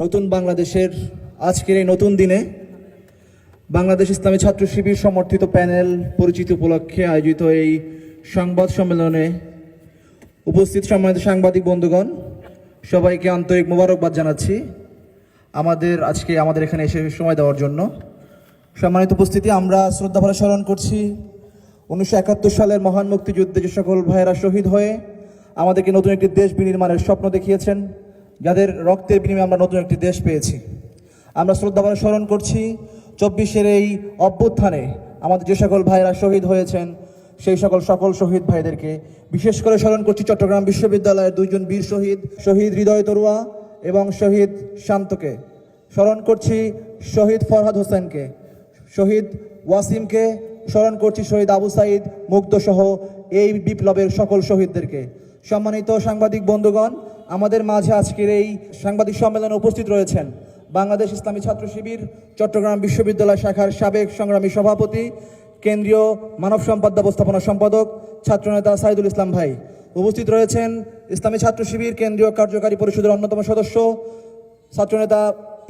নতুন বাংলাদেশের আজকের এই নতুন দিনে বাংলাদেশ ইসলামী ছাত্র শিবির সমর্থিত প্যানেল পরিচিত উপলক্ষে আয়োজিত এই সংবাদ সম্মেলনে উপস্থিত সম্মানিত সাংবাদিক বন্ধুগণ, সবাইকে আন্তরিক মোবারকবাদ জানাচ্ছি আমাদের আজকে, আমাদের এখানে এসে সময় দেওয়ার জন্য। সম্মানিত উপস্থিতি, আমরা শ্রদ্ধাভরে স্মরণ করছি, উনিশশো একাত্তর সালের মহান মুক্তিযুদ্ধে যে সকল ভাইয়েরা শহীদ হয়ে আমাদেরকে নতুন একটি দেশ বিনির্মাণের স্বপ্ন দেখিয়েছেন যাদের রক্তের বিনিময়ে আমরা নতুন একটি দেশ পেয়েছি। আমরা শ্রদ্ধাভরে স্মরণ করছি, চব্বিশের এই অভ্যুত্থানে আমাদের যে সকল ভাইয়েরা শহীদ হয়েছেন, সেই সকল সকল শহীদ ভাইদেরকে বিশেষ করে স্মরণ করছি চট্টগ্রাম বিশ্ববিদ্যালয়ের দুইজন বীর শহীদ শহীদ হৃদয় তরুয়া এবং শহীদ শান্তকে। স্মরণ করছি শহীদ ফরহাদ হোসেনকে, শহীদ ওয়াসিমকে, স্মরণ করছি শহীদ আবু সাইদ মুগ্ধ সহ এই বিপ্লবের সকল শহীদদেরকে। সম্মানিত সাংবাদিক বন্ধুগণ আমাদের মাঝে আজকের এই সাংবাদিক সম্মেলনে উপস্থিত রয়েছেন বাংলাদেশ ইসলামী ছাত্র শিবির, চট্টগ্রাম বিশ্ববিদ্যালয় শাখার সাবেক সংগ্রামী সভাপতি, কেন্দ্রীয় মানব সম্পদ ব্যবস্থাপনা সম্পাদক, ছাত্রনেতা সাইদুল ইসলাম ভাই। উপস্থিত রয়েছেন ইসলামী ছাত্র শিবির কেন্দ্রীয় কার্যকারী পরিষদের অন্যতম সদস্য, ছাত্রনেতা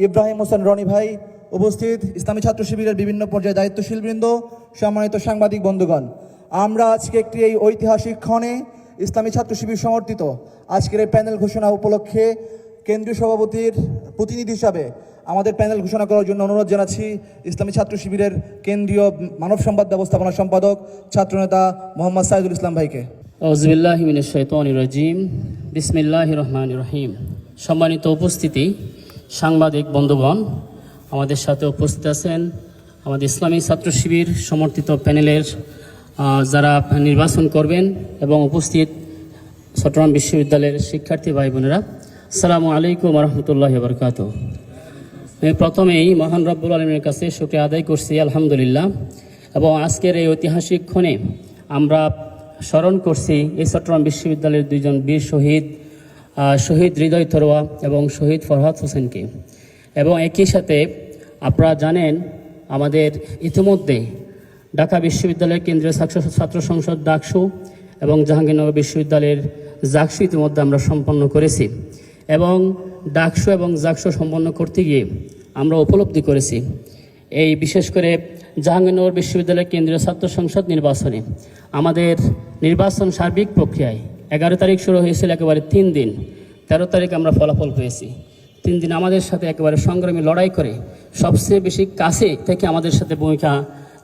ইব্রাহিম হোসেন রনি ভাই। উপস্থিত ইসলামী ছাত্র শিবিরের বিভিন্ন পর্যায়ে দায়িত্বশীল বৃন্দ সম্মানিত সাংবাদিক বন্ধুগণ। আমরা আজকে একটি এই ঐতিহাসিক ক্ষণে ইসলামী ছাত্র শিবির সমর্থিত। আজকের এই প্যানেল ঘোষণা উপলক্ষে কেন্দ্রীয় সভাপতির প্রতিনিধি হিসাবে আমাদের প্যানেল ঘোষণা করার জন্য অনুরোধ জানাচ্ছি ইসলামী ছাত্র শিবিরের কেন্দ্রীয় মানব সম্পদ ব্যবস্থাপনা সম্পাদক ছাত্রনেতা মোহাম্মদ সাইদুল ইসলাম ভাইকে। রাজিম বিসমিল্লাহ রহমান রহিম সম্মানিত উপস্থিতি, সাংবাদিক, বন্ধুগণ, আমাদের সাথে উপস্থিত আছেন আমাদের ইসলামী ছাত্র শিবির সমর্থিত প্যানেলের যারা নির্বাচন করবেন এবং উপস্থিত চট্টগ্রাম বিশ্ববিদ্যালয়ের শিক্ষার্থী ভাই বোনেরা, আসসালামু আলাইকুম রহমতুল্লাহ বরকাত আমি প্রথমেই মহান রব্বুল আলমের কাছে শুক্রিয়া আদায় করছি, আলহামদুলিল্লাহ। এবং আজকের এই ঐতিহাসিক ক্ষণে আমরা স্মরণ করছি এই চট্টগ্রাম বিশ্ববিদ্যালয়ের দুইজন বীর শহীদ শহীদ হৃদয় থরোয়া এবং শহীদ ফরহাদ হোসেনকে। এবং একই সাথে আপনারা জানেন, আমাদের ইতিমধ্যে ঢাকা বিশ্ববিদ্যালয়ের কেন্দ্রীয় ছাত্র ছাত্র সংসদ ডাকসু এবং জাহাঙ্গীরনগর বিশ্ববিদ্যালয়ের জাকসু ইতিমধ্যে আমরা সম্পন্ন করেছি। এবং ডাকসু এবং জাকসু সম্পন্ন করতে গিয়ে আমরা উপলব্ধি করেছি। এই বিশেষ করে জাহাঙ্গীরনগর বিশ্ববিদ্যালয়ের কেন্দ্রীয় ছাত্র সংসদ নির্বাচনে আমাদের নির্বাচন সার্বিক প্রক্রিয়ায় এগারো তারিখ শুরু হয়েছিল একেবারে তিন দিন। তেরো তারিখ আমরা ফলাফল পেয়েছি। তিন দিন আমাদের সাথে একেবারে সংগ্রামী লড়াই করে সবচেয়ে বেশি কাছে থেকে আমাদের সাথে ভূমিকা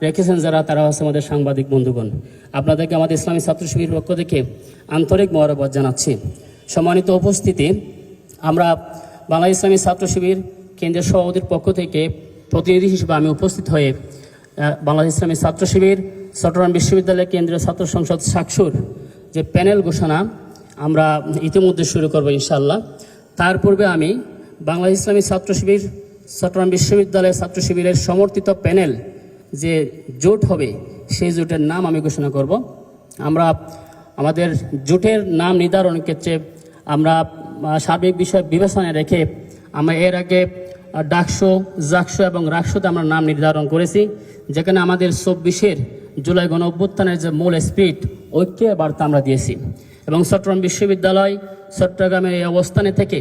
রেখেছেন যারা, তারা হচ্ছে আমাদের সাংবাদিক বন্ধুগণ। আপনাদেরকে আমাদের ইসলামী ছাত্র শিবির পক্ষ থেকে আন্তরিক মহরবাদ জানাচ্ছি। সম্মানিত উপস্থিতি, আমরা বাংলা ইসলামী ছাত্র শিবির কেন্দ্রীয় সভাপতির পক্ষ থেকে প্রতিনিধি হিসেবে আমি উপস্থিত হয়ে বাংলাদেশ ইসলামী ছাত্র শিবির, চট্টগ্রাম বিশ্ববিদ্যালয়ের কেন্দ্রীয় ছাত্র সংসদ সাকসুর যে প্যানেল ঘোষণা, আমরা ইতিমধ্যে শুরু করব ইনশাল্লাহ তার পূর্বে আমি বাংলা ইসলামী ছাত্র শিবির, চট্টগ্রাম বিশ্ববিদ্যালয়ের ছাত্র শিবিরের সমর্থিত প্যানেল যে জোট হবে সেই জোটের নাম আমি ঘোষণা করব। আমরা আমাদের জোটের নাম নির্ধারণের ক্ষেত্রে আমরা সার্বিক বিষয় বিবেচনায় রেখে আমরা এর আগে আহ, ডাকসো জাকসো এবং রাকসোতে আমরা নাম নির্ধারণ করেছি যেখানে আমাদের চব্বিশের জুলাই গণ অভ্যুত্থানের যে মূল স্পিরিট ঐক্যের বার্তা আমরা দিয়েছি। এবং চট্টগ্রাম বিশ্ববিদ্যালয় চট্টগ্রামের এই অবস্থানে থেকে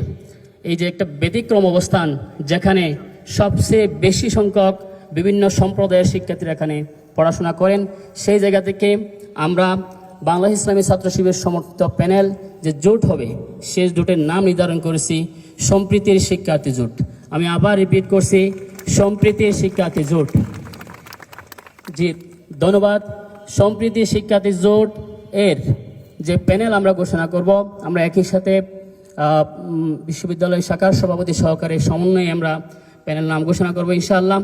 এই যে একটা ব্যতিক্রম অবস্থান যেখানে সবচেয়ে বেশি সংখ্যক বিভিন্ন সম্প্রদায়ের শিক্ষার্থীরা এখানে পড়াশোনা করেন। সেই জায়গা থেকে আমরা বাংলা ইসলামী ছাত্র শিবির সমর্থিত প্যানেল যে জোট হবে, সেই জোটের নাম নির্ধারণ করেছি, সম্প্রীতির শিক্ষার্থী জোট। আমি আবার রিপিট করছি, সম্প্রীতির শিক্ষার্থী জোট। জি, ধন্যবাদ। সম্প্রীতি শিক্ষার্থী জোট এর যে প্যানেল আমরা ঘোষণা করব, আমরা একই সাথে বিশ্ববিদ্যালয় শাখার সভাপতি সহকারে সমন্বয়ে আমরা প্যানেল নাম ঘোষণা করব, ইনশাআল্লাহ।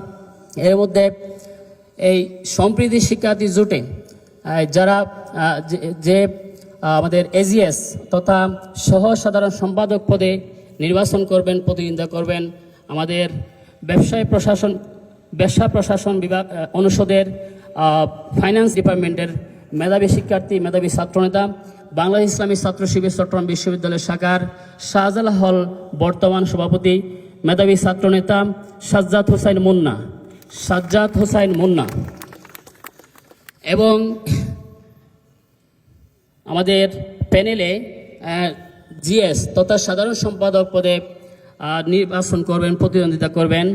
এর মধ্যে এই সম্প্রীতি শিক্ষার্থী জোটে যারা যে- আমাদের এজিএস তথা সহ সাধারণ সম্পাদক পদে নির্বাচন করবেন, প্রতিনিধিত্ব করবেন, আমাদের ব্যবসায় প্রশাসন, ব্যবসা প্রশাসন বিভাগ অনুষদের ফাইন্যান্স ডিপার্টমেন্টের মেধাবী শিক্ষার্থী, মেধাবী ছাত্রনেতা বাংলা ইসলামী ছাত্র শিবির চট্টগ্রাম বিশ্ববিদ্যালয় শাখার শাহজালাল হল বর্তমান সভাপতি, মেধাবী ছাত্রনেতা সাজ্জাদ হোসাইন মুন্না। সাজ্জাদ হোসাইন মুন্না। এবং আমাদের প্যানেলে জিএস তথা সাধারণ সম্পাদক পদে নির্বাচন করবেন, প্রতিদ্বন্দ্বিতা করবেন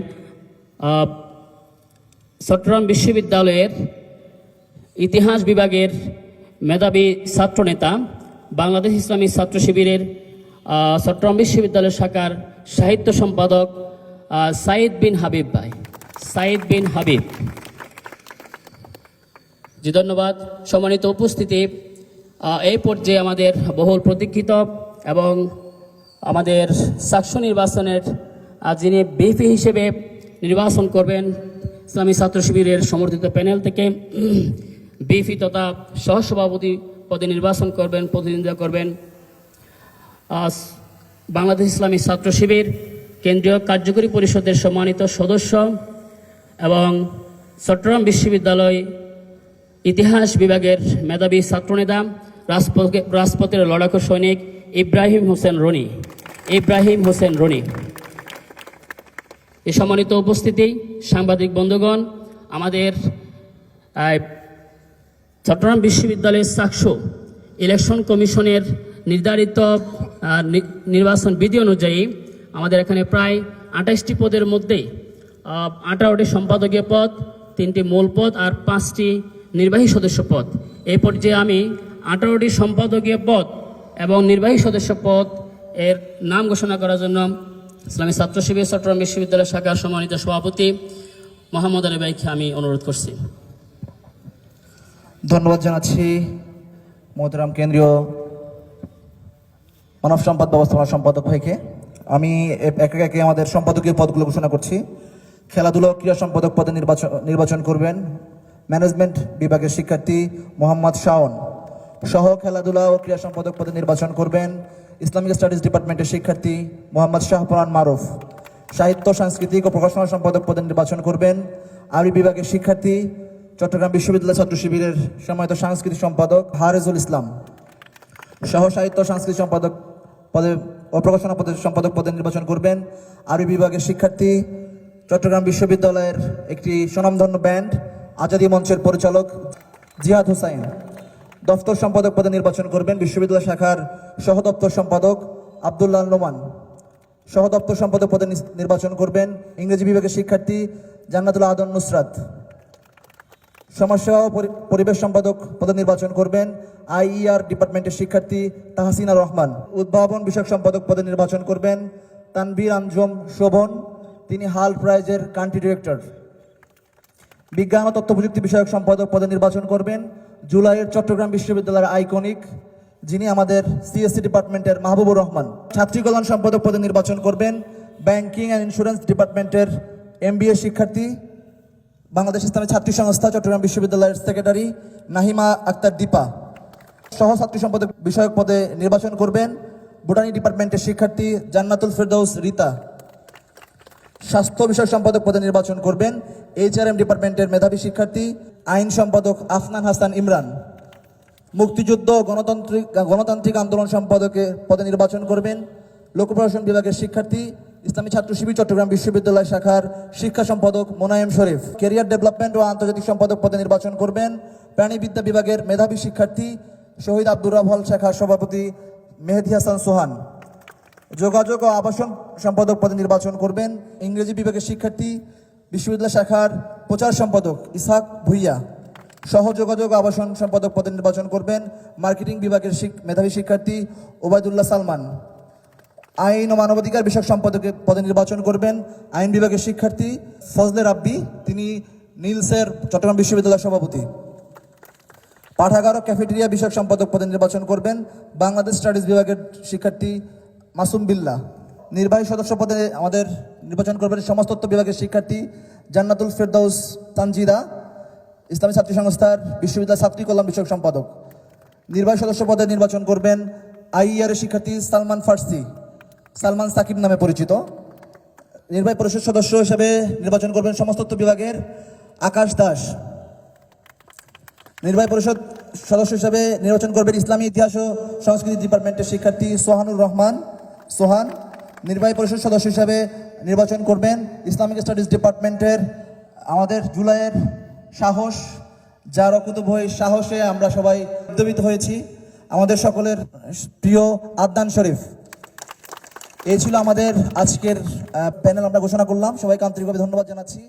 চট্টগ্রাম বিশ্ববিদ্যালয়ের ইতিহাস বিভাগের মেধাবী ছাত্রনেতা, বাংলাদেশ ইসলামী ছাত্র শিবিরের চট্টগ্রাম বিশ্ববিদ্যালয় শাখার সাহিত্য সম্পাদক সাইদ বিন হাবিব ভাই। সাইদ বিন হাবিব। জি, ধন্যবাদ। সম্মানিত উপস্থিতি এই পর্যায়ে আমাদের বহুল প্রতীক্ষিত এবং আমাদের সাকশো নির্বাচনের যিনি বিপি হিসেবে নির্বাচন করবেন, ইসলামী ছাত্র শিবিরের সমর্থিত প্যানেল থেকে বিপি তথা সহসভাপতি পদে নির্বাচন করবেন, প্রতিনিধিত্ব করবেন। বাংলাদেশ ইসলামী ছাত্র শিবির কেন্দ্রীয় কার্যকরী পরিষদের সম্মানিত সদস্য এবং চট্টগ্রাম বিশ্ববিদ্যালয় ইতিহাস বিভাগের মেধাবী ছাত্রনেতা রাজপথে- রাজপথের লড়াকু সৈনিক ইব্রাহিম হোসেন রনি। ইব্রাহিম হোসেন রনি। এই সম্মানিত উপস্থিতি সাংবাদিক বন্ধুগণ আমাদের চট্টগ্রাম বিশ্ববিদ্যালয়ের সাকশো ইলেকশন কমিশনের নির্ধারিত নির্বাচন বিধি অনুযায়ী আমাদের এখানে প্রায় আঠাশটি পদের মধ্যে আহ, আঠারোটি সম্পাদকীয় পদ, তিনটি মূল পদ আর পাঁচটি নির্বাহী সদস্য পদ। এই পর্যায়ে আমি আঠারোটি সম্পাদকীয় পদ এবং নির্বাহী সদস্য পদ এর নাম ঘোষণা করার জন্য ইসলামী ছাত্র শিবির, চট্টগ্রাম বিশ্ববিদ্যালয় শাখার সম্মানিত সভাপতি মোহাম্মদ আলী ভাইকে আমি অনুরোধ করছি। ধন্যবাদ জানাচ্ছি মোহতারাম কেন্দ্রীয় মানব সম্পদ ব্যবস্থাপনা সম্পাদক ভাইকে। আমি একে একে আমাদের সম্পাদকীয় পদগুলো ঘোষণা করছি। খেলাধুলা ক্রীড়া সম্পাদক পদে নির্বাচন নির্বাচন করবেন ম্যানেজমেন্ট বিভাগের শিক্ষার্থী মোহাম্মদ শাওন সহ খেলাধুলা ও ক্রীড়া সম্পাদক পদে নির্বাচন করবেন ইসলামিক স্টাডিজ ডিপার্টমেন্টের শিক্ষার্থী মোহাম্মদ শাহপুরান মারুফ। সাহিত্য, সাংস্কৃতিক ও প্রকাশনা সম্পাদক পদে নির্বাচন করবেন আরবি বিভাগের শিক্ষার্থী চট্টগ্রাম বিশ্ববিদ্যালয় ছাত্র শিবিরের সম্মানিত সাংস্কৃতিক সম্পাদক হারেজুল ইসলাম সহ সাহিত্য, সাংস্কৃতিক সম্পাদক পদে ও প্রকাশনা পদে সম্পাদক পদে নির্বাচন করবেন আরবি বিভাগের শিক্ষার্থী চট্টগ্রাম বিশ্ববিদ্যালয়ের একটি স্বনামধন্য ব্যান্ড, আজাদি মঞ্চের পরিচালক জিহাদ হুসাইন। দফতর সম্পাদক পদে নির্বাচন করবেন বিশ্ববিদ্যালয় শাখার সহ দপ্তর সম্পাদক আবদুল্লাহ নোমান। সহ দপ্তর সম্পাদক পদে নির্বাচন করবেন ইংরেজি বিভাগের শিক্ষার্থী জান্নাতুল আদন নুসরাত। সমাজসেবা পরিবেশ সম্পাদক পদে নির্বাচন করবেন আইইআর ডিপার্টমেন্টের শিক্ষার্থী তাহসিনা রহমান। উদ্ভাবন বিষয়ক সম্পাদক পদে নির্বাচন করবেন তানভীর আঞ্জম শোভন। তিনি হাল প্রাইজের কান্ট্রি ডিরেক্টর বিজ্ঞান ও তথ্য প্রযুক্তি বিষয়ক সম্পাদক পদে নির্বাচন করবেন জুলাইয়ের চট্টগ্রাম বিশ্ববিদ্যালয়ের আইকনিক, যিনি আমাদের সিএসসি ডিপার্টমেন্টের মাহবুবুর রহমান। ছাত্রী কল্যাণ সম্পাদক পদে নির্বাচন করবেন ব্যাংকিং অ্যান্ড ইন্স্যুরেন্স ডিপার্টমেন্টের এমবিএ শিক্ষার্থী, বাংলাদেশ ইসলামী ছাত্রী সংস্থা, চট্টগ্রাম বিশ্ববিদ্যালয়ের সেক্রেটারি নাহিমা আক্তার দীপা। সহ ছাত্রী সম্পাদক বিষয়ক পদে নির্বাচন করবেন বোটানি ডিপার্টমেন্টের শিক্ষার্থী, জান্নাতুল ফেরদৌস রীতা। স্বাস্থ্য বিষয়ক সম্পাদক পদে নির্বাচন করবেন এইচআরএম ডিপার্টমেন্টের মেধাবী শিক্ষার্থী, আইন সম্পাদক আফনান হাসান ইমরান। মুক্তিযুদ্ধ, গণতান্ত্রিক গণতান্ত্রিক আন্দোলন সম্পাদকের পদে নির্বাচন করবেন লোক প্রশাসন বিভাগের শিক্ষার্থী, ইসলামী ছাত্র শিবির, চট্টগ্রাম বিশ্ববিদ্যালয় শাখার শিক্ষা সম্পাদক মোনায়েম শরীফ। কেরিয়ার ডেভেলপমেন্ট ও আন্তর্জাতিক সম্পাদক পদে নির্বাচন করবেন প্রাণীবিদ্যা বিভাগের মেধাবী শিক্ষার্থী, শহীদ আব্দুর রাভল শাখার সভাপতি মেহেদি হাসান সোহান। যোগাযোগ ও আবাসন সম্পাদক পদে নির্বাচন করবেন ইংরেজি বিভাগের শিক্ষার্থী, বিশ্ববিদ্যালয় শাখার প্রচার সম্পাদক ইসাক ভুইয়া। সহ যোগাযোগ আবাসন সম্পাদক পদে নির্বাচন করবেন মার্কেটিং বিভাগের মেধাবী শিক্ষার্থী ওবায়দুল্লাহ সালমান। আইন ও মানবাধিকার বিষয়ক সম্পাদকের পদে নির্বাচন করবেন আইন বিভাগের শিক্ষার্থী ফজলে রাব্বি, তিনি নীলসের চট্টগ্রাম বিশ্ববিদ্যালয়ের সভাপতি। পাঠাগার ও ক্যাফেটেরিয়া বিষয়ক সম্পাদক পদে নির্বাচন করবেন বাংলাদেশ স্টাডিজ বিভাগের শিক্ষার্থী মাসুম বিল্লাহ, নির্বাহী সদস্য পদে আমাদের নির্বাচন করবেন সমাজতত্ত্ব বিভাগের শিক্ষার্থী জান্নাতুল ফেরদৌস তানজিদা, ইসলামী ছাত্রী সংস্থার বিশ্ববিদ্যালয় ছাত্রী কল্যাণ বিষয়ক সম্পাদক। নির্বাহী সদস্য পদে নির্বাচন করবেন আইইআর এর শিক্ষার্থী সালমান ফার্সি, সালমান সাকিব নামে পরিচিত। নির্বাহী পরিষদ সদস্য হিসেবে নির্বাচন করবেন সমাজতত্ত্ব বিভাগের আকাশ দাস। নির্বাহী পরিষদ সদস্য হিসেবে নির্বাচন করবেন ইসলামী ইতিহাস ও সংস্কৃতি ডিপার্টমেন্টের শিক্ষার্থী সোহানুর রহমান। সোহান, নির্বাহী পরিষদ সদস্য হিসাবে নির্বাচন করবেন। ইসলামিক স্টাডিজ ডিপার্টমেন্টের আমাদের জুলাইয়ের সাহস, যার অকুতুব হয়ে সাহসে আমরা সবাই উদ্যমিত হয়েছি। আমাদের সকলের প্রিয় আদনান শরীফ, এই ছিল আমাদের আজকের প্যানেল আমরা ঘোষণা করলাম। সবাইকে আন্তরিকভাবে ধন্যবাদ জানাচ্ছি।